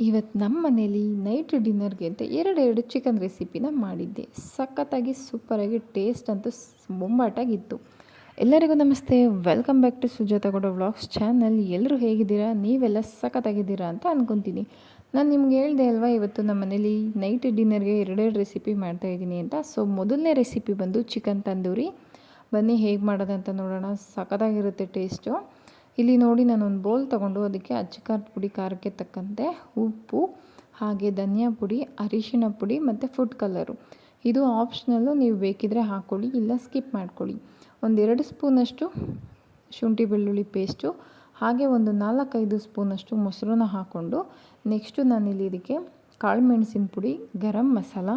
ಇವತ್ತು ನಮ್ಮ ಮನೇಲಿ ನೈಟ್ ಡಿನ್ನರ್ಗೆ ಅಂತ ಎರಡೆರಡು ಚಿಕನ್ ರೆಸಿಪಿನ ಮಾಡಿದ್ದೆ. ಸಖತ್ತಾಗಿ ಸೂಪರಾಗಿ ಟೇಸ್ಟ್ ಅಂತೂ ಬೊಂಬಾಟಾಗಿತ್ತು. ಎಲ್ಲರಿಗೂ ನಮಸ್ತೆ. Welcome back to Sujatha Gowda vlogs channel. ಎಲ್ಲರೂ ಹೇಗಿದ್ದೀರಾ? ನೀವೆಲ್ಲ ಸಖತ್ತಾಗಿದ್ದೀರಾ ಅಂತ ಅಂದ್ಕೊತೀನಿ ನಾನು ನಿಮ್ಗೆ ಹೇಳಿದೆ ಅಲ್ವಾ, ಇವತ್ತು ನಮ್ಮ ಮನೇಲಿ ನೈಟ್ ಡಿನ್ನರ್ಗೆ ಎರಡೆರಡು ರೆಸಿಪಿ ಮಾಡ್ತಾ ಇದ್ದೀನಿ ಅಂತ. ಸೊ, ಮೊದಲನೇ ರೆಸಿಪಿ ಬಂದು ಚಿಕನ್ ತಂದೂರಿ. ಬನ್ನಿ ಹೇಗೆ ಮಾಡೋದಂತ ನೋಡೋಣ. ಸಖತ್ತಾಗಿರುತ್ತೆ ಟೇಸ್ಟು. ಇಲ್ಲಿ ನೋಡಿ ನಾನು ಒಂದು ಬೌಲ್ ತಗೊಂಡು ಅದಕ್ಕೆ ಅಚ್ಚ ಖಾರದ ಪುಡಿ, ಖಾರಕ್ಕೆ ತಕ್ಕಂತೆ ಉಪ್ಪು, ಹಾಗೆ ಧನಿಯಾ ಪುಡಿ, ಅರಿಶಿನ ಪುಡಿ ಮತ್ತು ಫುಡ್ ಕಲರು ಇದು ಆಪ್ಷನಲ್ಲು ನೀವು ಬೇಕಿದ್ರೆ ಹಾಕ್ಕೊಳ್ಳಿ ಇಲ್ಲ ಸ್ಕಿಪ್ ಮಾಡ್ಕೊಳ್ಳಿ. ಒಂದೆರಡು ಸ್ಪೂನಷ್ಟು ಶುಂಠಿ ಬೆಳ್ಳುಳ್ಳಿ ಪೇಸ್ಟು ಹಾಗೆ ಒಂದು ನಾಲ್ಕೈದು ಸ್ಪೂನಷ್ಟು ಮೊಸರನ್ನ ಹಾಕ್ಕೊಂಡು ನೆಕ್ಸ್ಟು ನಾನಿಲ್ಲಿ ಇದಕ್ಕೆ ಕಾಳು ಮೆಣಸಿನ ಪುಡಿ, ಗರಂ ಮಸಾಲ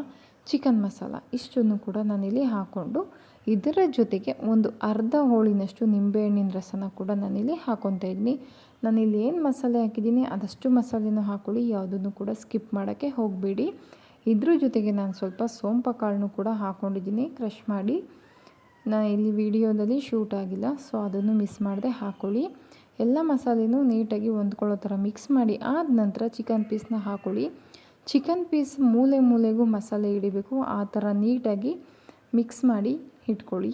ಚಿಕನ್ ಮಸಾಲ ಇಷ್ಟನ್ನು ಕೂಡ ನಾನಿಲ್ಲಿ ಹಾಕ್ಕೊಂಡು ಇದರ ಜೊತೆಗೆ ಒಂದು ಅರ್ಧ ಹೋಳಿನಷ್ಟು ನಿಂಬೆಹಣ್ಣಿನ ರಸನ ಕೂಡ ನಾನಿಲ್ಲಿ ಹಾಕ್ಕೊತಾ ಇದ್ದೀನಿ. ನಾನಿಲ್ಲಿ ಏನು ಮಸಾಲೆ ಹಾಕಿದ್ದೀನಿ ಅದಷ್ಟು ಮಸಾಲೆನೂ ಹಾಕ್ಕೊಳ್ಳಿ ಯಾವುದನ್ನು ಕೂಡ ಸ್ಕಿಪ್ ಮಾಡೋಕ್ಕೆ ಹೋಗಬೇಡಿ. ಇದ್ರ ಜೊತೆಗೆ ನಾನು ಸ್ವಲ್ಪ ಸೋಂಪ ಕಾಳನ್ನು ಕೂಡ ಹಾಕ್ಕೊಂಡಿದ್ದೀನಿ ಕ್ರಷ್ ಮಾಡಿ. ನಾನು ಇಲ್ಲಿ ವಿಡಿಯೋದಲ್ಲಿ ಶೂಟ್ ಆಗಿಲ್ಲ, ಸೊ ಅದನ್ನು ಮಿಸ್ ಮಾಡದೆ ಹಾಕ್ಕೊಳ್ಳಿ ಎಲ್ಲ ಮಸಾಲೆನೂ ನೀಟಾಗಿ ಹೊಂದ್ಕೊಳ್ಳೋ ಥರ ಮಿಕ್ಸ್ ಮಾಡಿ ಆದ ನಂತರ ಚಿಕನ್ ಪೀಸ್ನ ಹಾಕ್ಕೊಳ್ಳಿ ಚಿಕನ್ ಪೀಸ್ ಮೂಲೆ ಮೂಲೆಗೂ ಮಸಾಲೆ ಹಿಡಿಬೇಕು. ಆ ಥರ ನೀಟಾಗಿ ಮಿಕ್ಸ್ ಮಾಡಿ ಇಟ್ಕೊಳ್ಳಿ.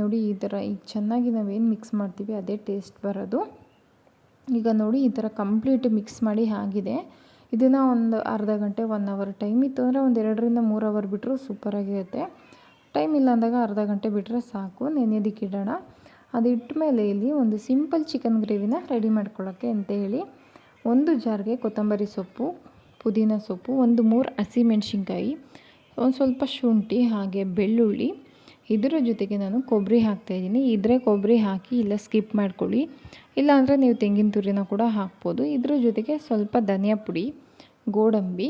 ನೋಡಿ, ಈ ಥರ ಈಗ ಚೆನ್ನಾಗಿ ನಾವೇನು ಮಿಕ್ಸ್ ಮಾಡ್ತೀವಿ, ಅದೇ ಟೇಸ್ಟ್ ಬರೋದು. ಈಗ ನೋಡಿ, ಈ ಥರ ಕಂಪ್ಲೀಟ್ ಮಿಕ್ಸ್ ಮಾಡಿ ಆಗಿದೆ. ಇದನ್ನು ಒಂದು ಅರ್ಧ ಗಂಟೆ ಒನ್ ಅವರ್ ಟೈಮ್ ಇತ್ತು ಅಂದರೆ ಒಂದು ಎರಡರಿಂದ ಮೂರು ಅವರ್ ಬಿಟ್ಟರು ಸೂಪರಾಗಿರುತ್ತೆ. ಟೈಮ್ ಇಲ್ಲ ಅಂದಾಗ ಅರ್ಧ ಗಂಟೆ ಬಿಟ್ಟರೆ ಸಾಕು, ನೆನೆಯೋದಕ್ಕೆ ಇಡೋಣ. ಅದು ಇಟ್ಟ ಮೇಲೆ ಇಲ್ಲಿ ಒಂದು ಸಿಂಪಲ್ ಚಿಕನ್ ಗ್ರೇವಿನ ರೆಡಿ ಮಾಡ್ಕೊಳ್ಳೋಕ್ಕೆ ಅಂತ ಹೇಳಿ, ಒಂದು ಜಾರ್ಗೆ ಕೊತ್ತಂಬರಿ ಸೊಪ್ಪು ಪುದೀನ ಸೊಪ್ಪು, ಒಂದು ಮೂರು ಹಸಿಮೆಣ್ಸಿನ್ಕಾಯಿ ಒಂದು ಸ್ವಲ್ಪ ಶುಂಠಿ ಹಾಗೆ ಬೆಳ್ಳುಳ್ಳಿ. ಇದರ ಜೊತೆಗೆ ನಾನು ಕೊಬ್ಬರಿ ಹಾಕ್ತಾಯಿದ್ದೀನಿ ಇದ್ರೆ ಕೊಬ್ಬರಿ ಹಾಕಿ ಇಲ್ಲ ಸ್ಕಿಪ್ ಮಾಡ್ಕೊಳ್ಳಿ. ಇಲ್ಲಾಂದರೆ ನೀವು ತೆಂಗಿನ ತುರಿನ ಕೂಡ ಹಾಕ್ಬೋದು. ಇದ್ರ ಜೊತೆಗೆ ಸ್ವಲ್ಪ ಧನಿಯಾ ಪುಡಿ, ಗೋಡಂಬಿ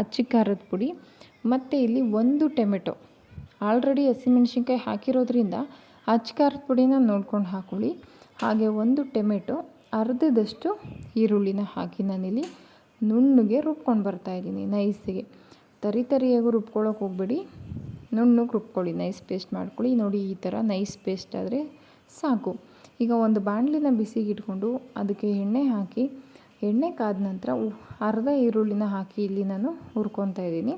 ಅಚ್ಚಿ ಖಾರದ ಪುಡಿ, ಮತ್ತು ಇಲ್ಲಿ ಒಂದು ಟೊಮೆಟೊ. ಆಲ್ರೆಡಿ ಹಸಿಮೆಣ್ಸಿನ್ಕಾಯಿ ಹಾಕಿರೋದ್ರಿಂದ ಅಚ್ಚ ಖಾರದ ಪುಡಿನ ನೋಡ್ಕೊಂಡು ಹಾಕ್ಕೊಳ್ಳಿ ಹಾಗೆ ಒಂದು ಟೊಮೆಟೊ, ಅರ್ಧದಷ್ಟು ಈರುಳ್ಳಿನ ಹಾಕಿ ನಾನಿಲ್ಲಿ ನುಣ್ಣಗೆ ರುಬ್ಕೊಂಡು ಬರ್ತಾಯಿದ್ದೀನಿ ನೈಸಿಗೆ ತರಿ ತರಿಯಾಗೂ ರುಬ್ಕೊಳ್ಳೋಕೆ ಹೋಗ್ಬೇಡಿ. ನುಣ್ಣಗೆ ರುಬ್ಕೊಳ್ಳಿ ನೈಸ್ ಪೇಸ್ಟ್ ಮಾಡ್ಕೊಳ್ಳಿ. ನೋಡಿ ಈ ಥರ ನೈಸ್ ಪೇಸ್ಟ್ ಆದರೆ ಸಾಕು. ಈಗ ಒಂದು ಬಾಣಲಿನ ಬಿಸಿಗೆ ಇಟ್ಕೊಂಡು ಅದಕ್ಕೆ ಎಣ್ಣೆ ಹಾಕಿ, ಎಣ್ಣೆ ಕಾದ ನಂತರ ಅರ್ಧ ಈರುಳ್ಳಿನ ಹಾಕಿ ಇಲ್ಲಿ ನಾನು ಹುರ್ಕೊತಾ ಇದ್ದೀನಿ.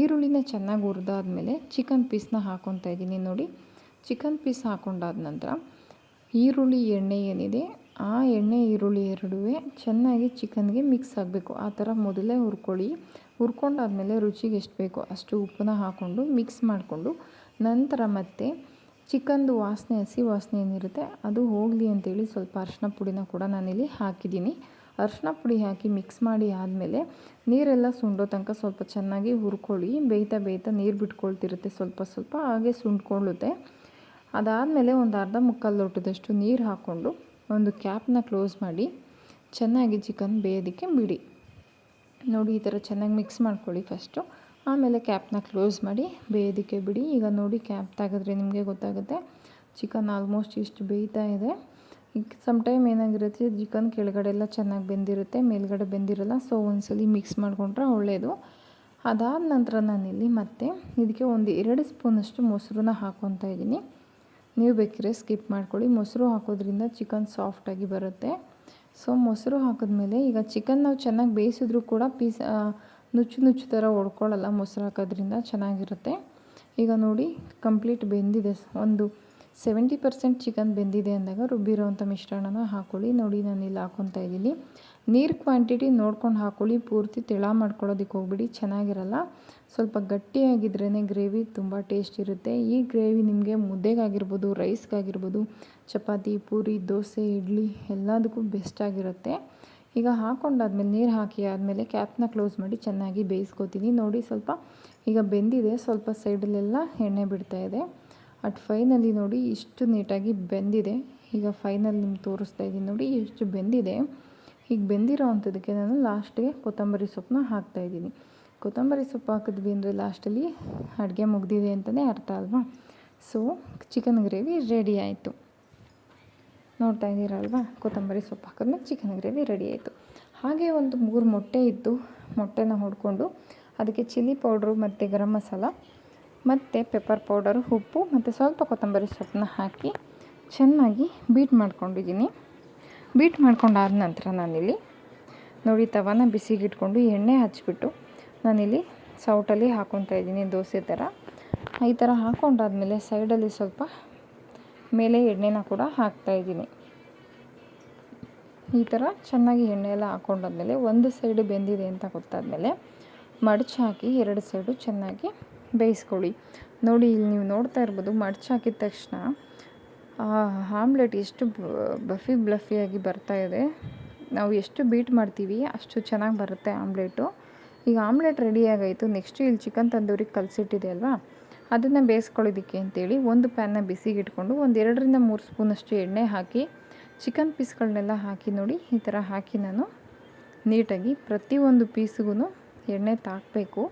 ಈರುಳ್ಳಿನ ಚೆನ್ನಾಗಿ ಹುರಿದಾದ್ಮೇಲೆ ಚಿಕನ್ ಪೀಸ್ನ ಹಾಕೊತಾ ಇದ್ದೀನಿ ನೋಡಿ. ಚಿಕನ್ ಪೀಸ್ ಹಾಕೊಂಡಾದ ನಂತರ ಈರುಳ್ಳಿ ಎಣ್ಣೆ ಏನಿದೆ ಆ ಎಣ್ಣೆ, ಈರುಳ್ಳಿ ಎರಡುವೆ ಚೆನ್ನಾಗಿ ಚಿಕನ್ಗೆ ಮಿಕ್ಸ್ ಆಗಬೇಕು. ಆ ಥರ ಮೊದಲೇ ಹುರ್ಕೊಳ್ಳಿ. ಹುರ್ಕೊಂಡಾದಮೇಲೆ ರುಚಿಗೆ ಎಷ್ಟು ಬೇಕೋ ಅಷ್ಟು ಉಪ್ಪನ್ನ ಹಾಕ್ಕೊಂಡು ಮಿಕ್ಸ್ ಮಾಡಿಕೊಂಡು ನಂತರ ಮತ್ತೆ ಚಿಕನ್ದು ವಾಸನೆ, ಹಸಿ ವಾಸನೆ ಏನಿರುತ್ತೆ ಅದು ಹೋಗಲಿ ಅಂತೇಳಿ ಸ್ವಲ್ಪ ಅರಶಿನ ಪುಡಿನ ಕೂಡ ನಾನಿಲ್ಲಿ ಹಾಕಿದ್ದೀನಿ. ಅರ್ಶಿನ ಪುಡಿ ಹಾಕಿ ಮಿಕ್ಸ್ ಮಾಡಿ ಆದಮೇಲೆ ನೀರೆಲ್ಲ ಸುಂಡೋ ತನಕ ಸ್ವಲ್ಪ ಚೆನ್ನಾಗಿ ಹುರ್ಕೊಳ್ಳಿ. ಬೇಯ್ತಾ ಬೇಯ್ತಾ ನೀರು ಬಿಟ್ಕೊಳ್ತಿರುತ್ತೆ ಸ್ವಲ್ಪ ಸ್ವಲ್ಪ, ಹಾಗೆ ಸುಂಡ್ಕೊಳ್ಳುತ್ತೆ. ಅದಾದಮೇಲೆ ಒಂದು ಅರ್ಧ ಮುಕ್ಕಾಲು ಲೋಟದಷ್ಟು ನೀರು ಹಾಕ್ಕೊಂಡು ಒಂದು ಕ್ಯಾಪ್ನ ಕ್ಲೋಸ್ ಮಾಡಿ ಚೆನ್ನಾಗಿ ಚಿಕನ್ ಬೇಯೋದಕ್ಕೆ ಬಿಡಿ. ನೋಡಿ, ಈ ಥರ ಚೆನ್ನಾಗಿ ಮಿಕ್ಸ್ ಮಾಡ್ಕೊಳ್ಳಿ ಫಸ್ಟು. ಆಮೇಲೆ ಕ್ಯಾಪ್ನ ಕ್ಲೋಸ್ ಮಾಡಿ ಬೇಯೋದಕ್ಕೆ ಬಿಡಿ. ಈಗ ನೋಡಿ, ಕ್ಯಾಪ್ ತೆಗೆದ್ರೆ ನಿಮಗೆ ಗೊತ್ತಾಗುತ್ತೆ. ಚಿಕನ್ ಆಲ್ಮೋಸ್ಟ್ ಇಷ್ಟು ಬೇಯ್ತಾ ಇದೆ. ಈಗ ಸಮ್ ಟೈಮ್ ಏನಾಗಿರುತ್ತೆ, ಚಿಕನ್ ಕೆಳಗಡೆ ಎಲ್ಲ ಚೆನ್ನಾಗಿ ಬೆಂದಿರುತ್ತೆ, ಮೇಲ್ಗಡೆ ಬೆಂದಿರಲ್ಲ, ಸೊ ಒಂದ್ಸಲಿ ಮಿಕ್ಸ್ ಮಾಡಿಕೊಂಡ್ರೆ ಒಳ್ಳೆಯದು ಅದಾದ ನಂತರ ನಾನಿಲ್ಲಿ ಮತ್ತೆ ಇದಕ್ಕೆ ಒಂದು ಎರಡು ಸ್ಪೂನಷ್ಟು ಮೊಸರನ್ನ ಹಾಕ್ಕೊತಾ ಇದ್ದೀನಿ. ನೀವು ಬೇಕಿದ್ರೆ ಸ್ಕಿಪ್ ಮಾಡ್ಕೊಳ್ಳಿ. ಮೊಸರು ಹಾಕೋದ್ರಿಂದ ಚಿಕನ್ ಸಾಫ್ಟಾಗಿ ಬರುತ್ತೆ. ಸೊ ಮೊಸರು ಹಾಕಿದ್ಮೇಲೆ ಈಗ ಚಿಕನ್ ನಾವು ಚೆನ್ನಾಗಿ ಬೇಯಿಸಿದ್ರೂ ಕೂಡ ಪೀಸ್ ನುಚ್ಚು ನುಚ್ಚು ಥರ ಹೊಡ್ಕೊಳ್ಳಲ್ಲ ಮೊಸರು ಹಾಕೋದ್ರಿಂದ ಚೆನ್ನಾಗಿರುತ್ತೆ. ಈಗ ನೋಡಿ ಕಂಪ್ಲೀಟ್ ಬೆಂದಿದೆ. ಒಂದು ಸೆವೆಂಟಿ ಪರ್ಸೆಂಟ್ ಚಿಕನ್ ಬೆಂದಿದೆ ಅಂದಾಗ ರುಬ್ಬಿರೋವಂಥ ಮಿಶ್ರಣನ ಹಾಕ್ಕೊಳ್ಳಿ ನೋಡಿ ನಾನು ಇಲ್ಲಿ ಹಾಕ್ಕೊತಾ ಇದ್ದೀನಿ. ನೀರು ಕ್ವಾಂಟಿಟಿ ನೋಡ್ಕೊಂಡು ಹಾಕೊಳ್ಳಿ. ಪೂರ್ತಿ ತಿಳ ಮಾಡ್ಕೊಳ್ಳೋದಕ್ಕೆ ಹೋಗ್ಬಿಡಿ. ಚೆನ್ನಾಗಿರಲ್ಲ. ಸ್ವಲ್ಪ ಗಟ್ಟಿಯಾಗಿದ್ರೇ ಗ್ರೇವಿ ತುಂಬ ಟೇಸ್ಟ್ ಇರುತ್ತೆ. ಈ ಗ್ರೇವಿ ನಿಮಗೆ ಮುದ್ದೆಗಾಗಿರ್ಬೋದು, ರೈಸ್ಗಾಗಿರ್ಬೋದು, ಚಪಾತಿ, ಪೂರಿ, ದೋಸೆ, ಇಡ್ಲಿ ಎಲ್ಲದಕ್ಕೂ ಬೆಸ್ಟ್ ಆಗಿರುತ್ತೆ. ಈಗ ಹಾಕ್ಕೊಂಡಾದ್ಮೇಲೆ ನೀರು ಹಾಕಿ ಆದಮೇಲೆ ಕ್ಯಾಪ್ನ ಕ್ಲೋಸ್ ಮಾಡಿ ಚೆನ್ನಾಗಿ ಬೇಯಿಸ್ಕೊತೀನಿ. ನೋಡಿ ಸ್ವಲ್ಪ ಈಗ ಬೆಂದಿದೆ, ಸ್ವಲ್ಪ ಸೈಡಲ್ಲೆಲ್ಲ ಎಣ್ಣೆ ಬಿಡ್ತಾ ಇದೆ. ಅಟ್ ಫೈನಲ್ಲಿ ನೋಡಿ ಇಷ್ಟು ನೀಟಾಗಿ ಬೆಂದಿದೆ. ಈಗ ಫೈನಲ್ ನಿಮ್ಗೆ ತೋರಿಸ್ತಾ ಇದ್ದೀನಿ ನೋಡಿ ಎಷ್ಟು ಬೆಂದಿದೆ. ಈಗ ಬೆಂದಿರೋ ಅಂಥದ್ದಕ್ಕೆ ನಾನು ಲಾಸ್ಟಿಗೆ ಕೊತ್ತಂಬರಿ ಸೊಪ್ಪನ್ನ ಹಾಕ್ತಾಯಿದ್ದೀನಿ ಕೊತ್ತಂಬರಿ ಸೊಪ್ಪು ಹಾಕಿದ್ವಿ ಅಂದರೆ ಲಾಸ್ಟಲ್ಲಿ ಅಡುಗೆ ಮುಗ್ದಿದೆ ಅಂತಲೇ ಅರ್ಥ ಅಲ್ವಾ? ಸೊ ಚಿಕನ್ ಗ್ರೇವಿ ರೆಡಿ ಆಯಿತು. ನೋಡ್ತಾ ಇದ್ದೀರಲ್ವಾ ಕೊತ್ತಂಬರಿ ಸೊಪ್ಪು ಹಾಕಿದ್ಮೇಲೆ ಚಿಕನ್ ಗ್ರೇವಿ ರೆಡಿ ಆಯಿತು. ಹಾಗೆ ಒಂದು ಮೂರು ಮೊಟ್ಟೆ ಇತ್ತು. ಮೊಟ್ಟೆನ ಹೊಡ್ಕೊಂಡು ಅದಕ್ಕೆ ಚಿಲ್ಲಿ ಪೌಡ್ರು ಮತ್ತು ಗರಂ ಮಸಾಲ, ಮತ್ತು ಪೆಪ್ಪರ್ ಪೌಡರು ಉಪ್ಪು, ಮತ್ತು ಸ್ವಲ್ಪ ಕೊತ್ತಂಬರಿ ಸೊಪ್ಪನ್ನ ಹಾಕಿ ಚೆನ್ನಾಗಿ ಬೀಟ್ ಮಾಡ್ಕೊಂಡಿದ್ದೀನಿ. ಬೀಟ್ ಮಾಡ್ಕೊಂಡಾದ ನಂತರ ನಾನಿಲ್ಲಿ ನೋಡಿ ತವಾನ ಬಿಸಿಗಿಟ್ಕೊಂಡು ಎಣ್ಣೆ ಹಚ್ಬಿಟ್ಟು ನಾನಿಲ್ಲಿ ಸೌಟಲ್ಲಿ ಹಾಕ್ಕೊತಾ ಇದ್ದೀನಿ ದೋಸೆ ಥರ. ಈ ಥರ ಹಾಕ್ಕೊಂಡಾದ್ಮೇಲೆ ಸೈಡಲ್ಲಿ ಸ್ವಲ್ಪ ಮೇಲೆ ಎಣ್ಣೆನ ಕೂಡ ಹಾಕ್ತಾಯಿದ್ದೀನಿ ಈ ಥರ ಚೆನ್ನಾಗಿ ಎಣ್ಣೆ ಎಲ್ಲ ಹಾಕ್ಕೊಂಡಾದ್ಮೇಲೆ ಒಂದು ಸೈಡು ಬೆಂದಿದೆ ಅಂತ ಗೊತ್ತಾದಮೇಲೆ ಮಡಚಿ ಹಾಕಿ ಎರಡು ಸೈಡು ಚೆನ್ನಾಗಿ ಬೇಯಿಸ್ಕೊಳ್ಳಿ. ನೋಡಿ, ಇಲ್ಲಿ ನೀವು ನೋಡ್ತಾ ಇರ್ಬೋದು ಮಡಚಿ ಹಾಕಿದ ತಕ್ಷಣ ಆಮ್ಲೆಟ್ ಎಷ್ಟು ಬಫಿ ಬ್ಲಫಿಯಾಗಿ ಬರ್ತಾ ಇದೆ. ನಾವು ಎಷ್ಟು ಬೀಟ್ ಮಾಡ್ತೀವಿ ಅಷ್ಟು ಚೆನ್ನಾಗಿ ಬರುತ್ತೆ ಆಮ್ಲೆಟು. ಈಗ ಆಮ್ಲೆಟ್ ರೆಡಿ ಆಗಾಯಿತು ನೆಕ್ಸ್ಟು ಇಲ್ಲಿ ಚಿಕನ್ ತಂದೂರಿ ಕಲಸಿಟ್ಟಿದೆ ಅಲ್ವಾ? ಅದನ್ನು ಬೇಯಿಸ್ಕೊಳ್ಳೋದಕ್ಕೆ ಅಂತೇಳಿ ಒಂದು ಪ್ಯಾನ್ನ ಬಿಸಿಗೆ ಇಟ್ಕೊಂಡು ಒಂದು ಎರಡರಿಂದ ಮೂರು ಸ್ಪೂನಷ್ಟು ಎಣ್ಣೆ ಹಾಕಿ ಚಿಕನ್ ಪೀಸ್ಗಳನ್ನೆಲ್ಲ ಹಾಕಿ ನೋಡಿ, ಈ ಥರ ಹಾಕಿ ನಾನು ನೀಟಾಗಿ ಪ್ರತಿಯೊಂದು ಪೀಸ್ಗೂ ಎಣ್ಣೆ ತಾಕಬೇಕು.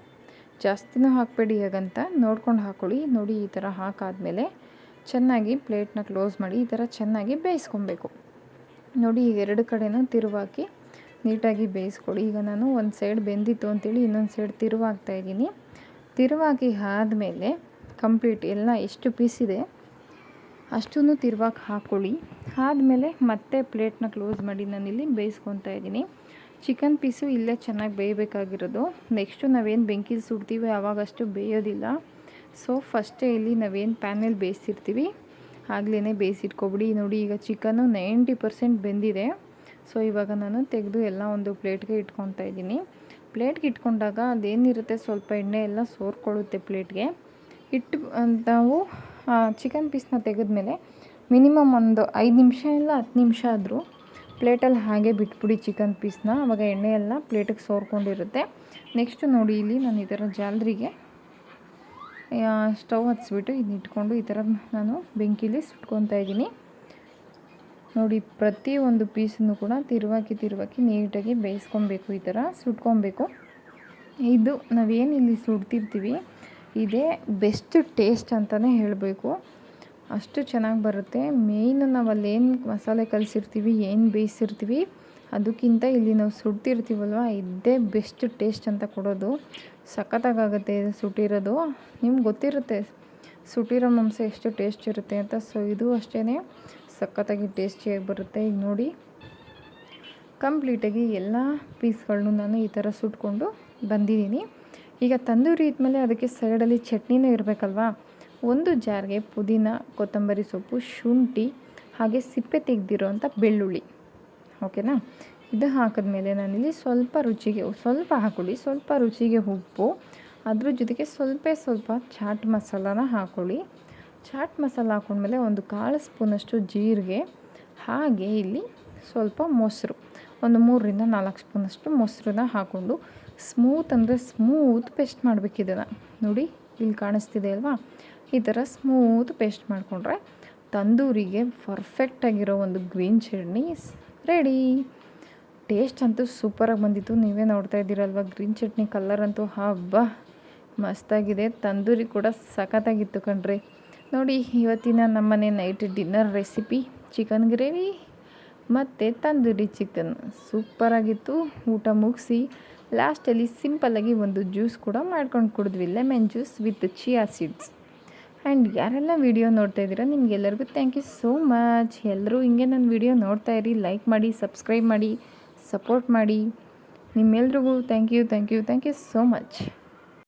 ಜಾಸ್ತಿನೂ ಹಾಕಬೇಡಿ ಹಾಗಂತ ನೋಡ್ಕೊಂಡು ಹಾಕ್ಕೊಳ್ಳಿ ನೋಡಿ ಈ ಥರ ಹಾಕಾದಮೇಲೆ ಚೆನ್ನಾಗಿ ಪ್ಲೇಟ್ನ ಕ್ಲೋಸ್ ಮಾಡಿ ಈ ಥರ ಚೆನ್ನಾಗಿ ಬೇಯಿಸ್ಕೊಬೇಕು. ನೋಡಿ ಈಗ ಎರಡು ಕಡೆನೂ ತಿರುವಾಕಿ ನೀಟಾಗಿ ಬೇಯಿಸ್ಕೊಳ್ಳಿ. ಈಗ ನಾನು ಒಂದು ಸೈಡ್ ಬೆಂದಿತ್ತು ಅಂತೇಳಿ ಇನ್ನೊಂದು ಸೈಡ್ ತಿರುವಾಗ್ತಾ ಇದ್ದೀನಿ. ತಿರುವಾಗಿ ಆದಮೇಲೆ ಕಂಪ್ಲೀಟ್ ಎಲ್ಲ ಎಷ್ಟು ಪೀಸ್ ಇದೆ ಅಷ್ಟೂ ತಿರುವಾಗಿ ಹಾಕ್ಕೊಳ್ಳಿ ಆದಮೇಲೆ ಮತ್ತೆ ಪ್ಲೇಟ್ನ ಕ್ಲೋಸ್ ಮಾಡಿ ನಾನಿಲ್ಲಿ ಬೇಯಿಸ್ಕೊತಾ ಇದ್ದೀನಿ. ಚಿಕನ್ ಪೀಸು ಇಲ್ಲೇ ಚೆನ್ನಾಗಿ ಬೇಯಬೇಕಾಗಿರೋದು. ನೆಕ್ಸ್ಟು ನಾವೇನು ಬೆಂಕಿ ಸುಡ್ತೀವಿ ಆವಾಗಷ್ಟು ಬೇಯೋದಿಲ್ಲ. ಸೊ ಫಸ್ಟೇ ಇಲ್ಲಿ ನಾವೇನು ಪ್ಯಾನಲ್ಲಿ ಬೇಯಿಸಿರ್ತೀವಿ ಆಗಲೇ ಬೇಯಿಸಿಟ್ಕೊಬಿಡಿ. ನೋಡಿ, ಈಗ ಚಿಕನ್ನು ನೈಂಟಿ ಪರ್ಸೆಂಟ್ ಬೆಂದಿದೆ. ಸೊ ಇವಾಗ ನಾನು ತೆಗೆದು ಎಲ್ಲ ಒಂದು ಪ್ಲೇಟ್ಗೆ ಇಟ್ಕೊತಾ ಇದ್ದೀನಿ. ಪ್ಲೇಟ್ಗೆ ಇಟ್ಕೊಂಡಾಗ ಅದೇನಿರುತ್ತೆ? ಸ್ವಲ್ಪ ಎಣ್ಣೆ ಎಲ್ಲ ಸೋರ್ಕೊಳ್ಳುತ್ತೆ ಪ್ಲೇಟ್ಗೆ. ಇಟ್ಟು, ನಾವು ಚಿಕನ್ ಪೀಸ್ನ ತೆಗೆದ್ಮೇಲೆ ಮಿನಿಮಮ್ ಒಂದು ಐದು ನಿಮಿಷ ಇಲ್ಲ ಹತ್ತು ನಿಮಿಷ ಆದರೂ ಪ್ಲೇಟಲ್ಲಿ ಹಾಗೆ ಬಿಟ್ಬಿಡಿ ಚಿಕನ್ ಪೀಸ್ನ ಆವಾಗ ಎಣ್ಣೆ ಎಲ್ಲ ಪ್ಲೇಟಿಗೆ ಸೋರ್ಕೊಂಡಿರುತ್ತೆ. ನೆಕ್ಸ್ಟು ನೋಡಿ ಇಲ್ಲಿ ನಾನು ಈ ಥರ ಜಾಲರಿಗೆ ಸ್ಟವ್ ಹಚ್ಚಿಬಿಟ್ಟು ಇದನ್ನ ಇಟ್ಕೊಂಡು ಈ ಥರ ನಾನು ಬೆಂಕಿಲಿ ಸುಟ್ಕೊತಾ ಇದ್ದೀನಿ. ನೋಡಿ, ಪ್ರತಿ ಒಂದು ಪೀಸನ್ನು ಕೂಡ ತಿರುವಾಕಿ ತಿರುವಾಕಿ ನೀಟಾಗಿ ಬೇಯಿಸ್ಕೊಬೇಕು, ಈ ಥರ ಸುಟ್ಕೊಬೇಕು. ಇದು ನಾವೇನು ಇಲ್ಲಿ ಸುಡ್ತಿರ್ತೀವಿ, ಇದೇ ಬೆಸ್ಟ್ ಟೇಸ್ಟ್ ಅಂತಲೇ ಹೇಳಬೇಕು. ಅಷ್ಟು ಚೆನ್ನಾಗಿ ಬರುತ್ತೆ. ಮೇಯ್ನು ನಾವು ಅಲ್ಲೇನು ಮಸಾಲೆ ಕಲಿಸಿರ್ತೀವಿ, ಏನು ಬೇಯಿಸಿರ್ತೀವಿ, ಅದಕ್ಕಿಂತ ಇಲ್ಲಿ ನಾವು ಸುಡ್ತಿರ್ತೀವಲ್ವ, ಇದೇ ಬೆಸ್ಟ್ ಟೇಸ್ಟ್ ಅಂತ ಕೊಡೋದು. ಸಖತ್ತಾಗುತ್ತೆ ಸುಟ್ಟಿರೋದು. ನಿಮ್ಗೆ ಗೊತ್ತಿರುತ್ತೆ, ಸುಟ್ಟಿರೋ ಮಾಂಸ ಎಷ್ಟು ಟೇಸ್ಟ್ ಇರುತ್ತೆ ಅಂತ. ಸೊ, ಇದು ಅಷ್ಟೇ ಸಖತ್ತಾಗಿ ಟೇಸ್ಟಿಯಾಗಿ ಬರುತ್ತೆ. ಈಗ ನೋಡಿ. ಕಂಪ್ಲೀಟಾಗಿ ಎಲ್ಲ ಪೀಸ್ಗಳನ್ನು ನಾನು ಈ ಥರ ಸುಟ್ಕೊಂಡು ಬಂದಿದ್ದೀನಿ. ಈಗ ತಂದೂರಿ ಇದ್ಮೇಲೆ ಅದಕ್ಕೆ ಸೈಡಲ್ಲಿ ಚಟ್ನಿನೂ ಇರಬೇಕಲ್ವಾ? ಒಂದು ಜಾರ್ಗೆ ಪುದೀನ, ಕೊತ್ತಂಬರಿ ಸೊಪ್ಪು, ಶುಂಠಿ, ಹಾಗೆ ಸಿಪ್ಪೆ ತೆಗೆದಿರೋವಂಥ ಬೆಳ್ಳುಳ್ಳಿ. ಓಕೆನಾ? ಇದು ಹಾಕಿದ್ಮೇಲೆ ನಾನಿಲ್ಲಿ ಸ್ವಲ್ಪ ರುಚಿಗೆ, ಸ್ವಲ್ಪ ಹಾಕೊಳ್ಳಿ. ಸ್ವಲ್ಪ ರುಚಿಗೆ ಉಪ್ಪು. ಅದ್ರ ಜೊತೆಗೆ ಸ್ವಲ್ಪ ಸ್ವಲ್ಪ ಚಾಟ್ ಮಸಾಲಾನ ಹಾಕೊಳ್ಳಿ. ಚಾಟ್ ಮಸಾಲ ಹಾಕೊಂಡ್ಮೇಲೆ ಒಂದು ಕಾಳು ಸ್ಪೂನಷ್ಟು ಜೀರಿಗೆ, ಹಾಗೆ ಇಲ್ಲಿ ಸ್ವಲ್ಪ ಮೊಸರು. ಒಂದು ಮೂರರಿಂದ ನಾಲ್ಕು ಸ್ಪೂನಷ್ಟು ಮೊಸರನ್ನ ಹಾಕ್ಕೊಂಡು ಸ್ಮೂತ್ ಅಂದರೆ ಸ್ಮೂತ್ ಪೇಸ್ಟ್ ಮಾಡಬೇಕಿದೆಲ್ಲ ನೋಡಿ, ಇಲ್ಲಿ ಕಾಣಿಸ್ತಿದೆ ಅಲ್ವಾ? ಈ ಥರ ಸ್ಮೂತ್ ಪೇಸ್ಟ್ ಮಾಡಿಕೊಂಡ್ರೆ ತಂದೂರಿಗೆ ಪರ್ಫೆಕ್ಟಾಗಿರೋ ಒಂದು ಗ್ರೀನ್ ಚಟ್ನಿ ರೆಡಿ. ಟೇಸ್ಟ್ ಅಂತೂ ಸೂಪರಾಗಿ ಬಂದಿತ್ತು. ನೀವೇ ನೋಡ್ತಾ ಇದ್ದೀರಲ್ವ? ಗ್ರೀನ್ ಚಟ್ನಿ ಕಲರ್ ಅಂತೂ ಹಬ್ಬ. ಮಸ್ತಾಗಿದೆ. ತಂದೂರಿ ಕೂಡ ಸಖತ್ತಾಗಿತ್ತು ಕಣ್ರಿ. ನೋಡಿ, ಇವತ್ತಿನ ನಮ್ಮನೆ night dinner recipe chicken gravy ಮತ್ತು ತಂದೂರಿ ಚಿಕನ್ ಸೂಪರಾಗಿತ್ತು ಊಟ ಮುಗಿಸಿ ಲಾಸ್ಟಲ್ಲಿ ಸಿಂಪಲ್ಲಾಗಿ ಒಂದು ಜ್ಯೂಸ್ ಕೂಡ ಮಾಡ್ಕೊಂಡು ಕುಡಿದ್ವಿ. Lemon juice with chia seeds and ಯಾರೆಲ್ಲ ವೀಡಿಯೋ ನೋಡ್ತಾ ಇದ್ದೀರಾ, ನಿಮಗೆಲ್ಲರಿಗೂ ಥ್ಯಾಂಕ್ ಯು ಸೋ ಮಚ್ ಎಲ್ಲರೂ ಹಿಂಗೆ ನನ್ನ ವಿಡಿಯೋ ನೋಡ್ತಾ ಇರಿ ಲೈಕ್ ಮಾಡಿ ಸಬ್ಸ್ಕ್ರೈಬ್ ಮಾಡಿ ಸಪೋರ್ಟ್ ಮಾಡಿ. ನಿಮ್ಮೆಲ್ರಿಗೂ thank you thank you thank you so much